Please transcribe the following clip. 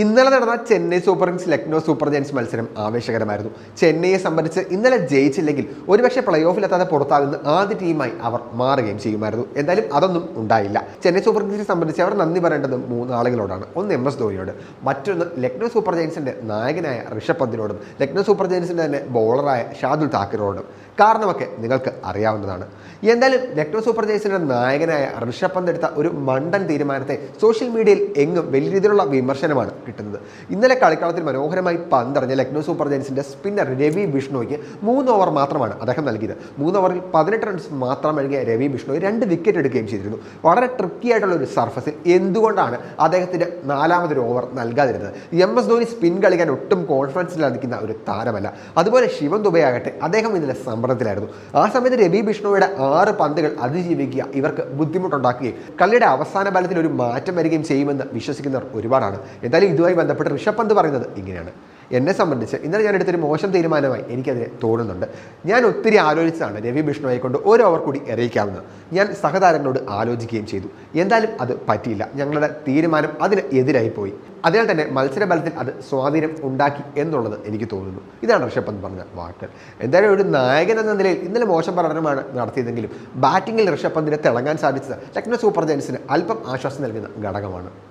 ഇന്നലെ നടന്ന Chennai super kings Lucknow super giants മത്സരം ആവേശകരമായിരുന്നു. ചെന്നൈയെ സംബന്ധിച്ച് ഇന്നലെ ജയിച്ചില്ലെങ്കിൽ ഒരുപക്ഷെ പ്ലേ ഓഫിലെത്താതെ പുറത്താകുന്ന ആദ്യ ടീമായി അവർ മാറുകയും ചെയ്യുമായിരുന്നു. എന്തായാലും അതൊന്നും ഉണ്ടായില്ല. ചെന്നൈ സൂപ്പർ കിങ്സിനെ സംബന്ധിച്ച് അവർ നന്ദി പറയേണ്ടത് മൂന്നാളുകളോടാണ് ഒന്ന് എം എസ് ധോണിയോട് മറ്റൊന്ന് ലക്നോ സൂപ്പർ ജയൻസിന്റെ നായകനായ ഋഷഭ് പന്തിനോടും ലക്നോ സൂപ്പർ ജയൻസിന്റെ തന്നെ ബോളറായ ഷാദുൽ താക്കറോടും കാരണമൊക്കെ നിങ്ങൾക്ക് അറിയാവുന്നതാണ്. എന്തായാലും ലക്നോ സൂപ്പർ ജയൻസിന്റെ നായകനായ ഋഷഭ് പന്ത് എടുത്ത ഒരു മണ്ടൻ തീരുമാനത്തെ സോഷ്യൽ മീഡിയയിൽ എങ്ങും വലിയ രീതിയിലുള്ള വിമർശനമാണ് കിട്ടുന്നത്. ഇന്നലെ കളിക്കളത്തിൽ മനോഹരമായി പന്തറിഞ്ഞ ലക്നോ സൂപ്പർ ജയൻസിന്റെ സ്പിന്നർ രവി ബിഷ്ണോയ്ക്ക് മൂന്ന് ഓവർ മാത്രമാണ് അദ്ദേഹം നൽകിയത്. മൂന്ന് ഓവറിൽ പതിനെട്ട് റൺസ് മാത്രം നൽകിയ രവി ബിഷ്ണോയ് രണ്ട് വിക്കറ്റ് എടുക്കുകയും ചെയ്തിരുന്നു. വളരെ ട്രിക്കി ആയിട്ടുള്ള ഒരു സർഫസിൽ എന്തുകൊണ്ടാണ് അദ്ദേഹത്തിന്റെ നാലാമതൊരു ഓവർ നൽകാതിരുന്നത്? എം എസ് ധോനി സ്പിൻ കളിക്കാൻ ഒട്ടും കോൺഫിഡൻസിൽ നിൽക്കുന്ന ഒരു താരമല്ല. അതുപോലെ ശിവൻ ദുബൈ ആകട്ടെ അദ്ദേഹം ഇന്നലെ സമ്മർദ്ദത്തിലായിരുന്നു. ആ സമയത്ത് രവി ബിഷ്ണോയുടെ ആറ് പന്തുകൾ അതിജീവിക്കുക ഇവർക്ക് ബുദ്ധിമുട്ടുണ്ടാക്കുകയും കളിയുടെ അവസാന ബലത്തിൽ ഒരു മാറ്റം വരികയും ചെയ്യുമെന്ന് വിശ്വസിക്കുന്നവർ ഒരുപാടാണ്. എന്തായാലും ഇതുമായി ബന്ധപ്പെട്ട് ഋഷഭ് പന്ത് പറയുന്നത് ഇങ്ങനെയാണ്. എന്നെ സംബന്ധിച്ച് ഇന്നലെ ഞാൻ എടുത്തൊരു മോശം തീരുമാനമായി എനിക്കതിനെ തോന്നുന്നുണ്ട്. ഞാൻ ഒത്തിരി ആലോചിച്ചതാണ് രവി ബിഷ്ണോയെ കൊണ്ട് ഒരു ഓവർ കൂടി എറിയിക്കാവുന്നത് ഞാൻ സഹതാരങ്ങളോട് ആലോചിക്കുകയും ചെയ്തു. എന്തായാലും അത് പറ്റിയില്ല. ഞങ്ങളുടെ തീരുമാനം അതിന് എതിരായി പോയി. അതിനാൽ തന്നെ മത്സരബലത്തിൽ അത് സ്വാധീനം ഉണ്ടാക്കി എന്നുള്ളത് എനിക്ക് തോന്നുന്നു. ഇതാണ് ഋഷഭ് പന്ത് പറഞ്ഞ വാക്കുകൾ എന്തായാലും ഒരു നായകൻ എന്ന നിലയിൽ ഇന്നലെ മോശം പ്രകടനമാണ് നടത്തിയതെങ്കിലും ബാറ്റിംഗിൽ ഋഷഭ് പന്തിനെ തിളങ്ങാൻ സാധിച്ചത് ലക്നോ സൂപ്പർ ജയൻസിന് അല്പം ആശ്വാസം നൽകുന്ന ഘടകമാണ്.